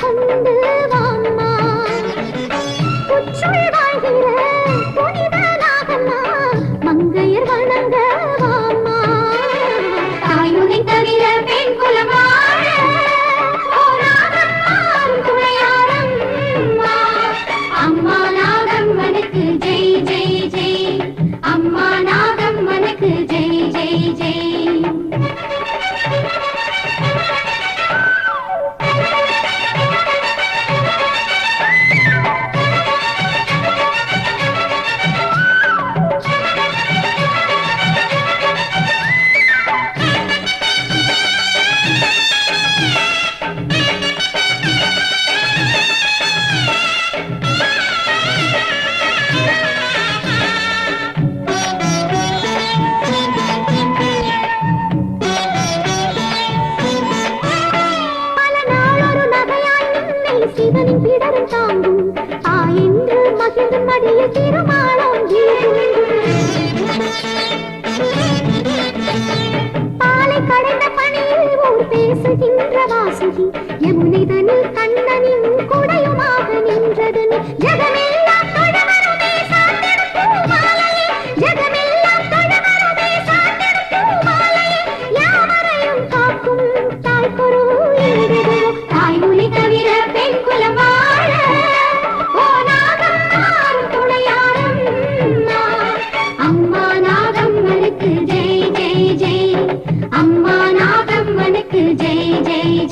கொண்டு வாம்மா உச்சுள் வாழ்கிற வரும் தாங்கும் தாயென்று மகிழ்ந்து மடியில் திருமாலம் பாலை கடைந்த பணியில் ஊர் பேசுகின்ற வாசுகி யமுனை தனில் கண்ணனின் குடையுமாக நின்றது யாவரையும் காக்கும்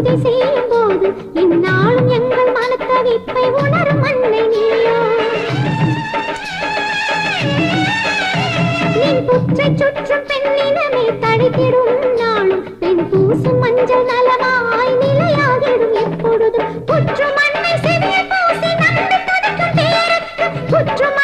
பூஜை செய்யும் போது இந்நாளும் எங்கள் மனத்தவிப்பை உணரும் அன்னை நீயோ. நின் புற்றை சுற்றும் பெண்ணினமே தடைத்திடும் நாளும் பெண் பூசும் மஞ்சள் நலமாய் நிலையாகிடும் எப்பொழுதும். புற்றும் அன்னை செவியை பூசி நம்மை தடுக்கும் பேருக்கு புற்றும்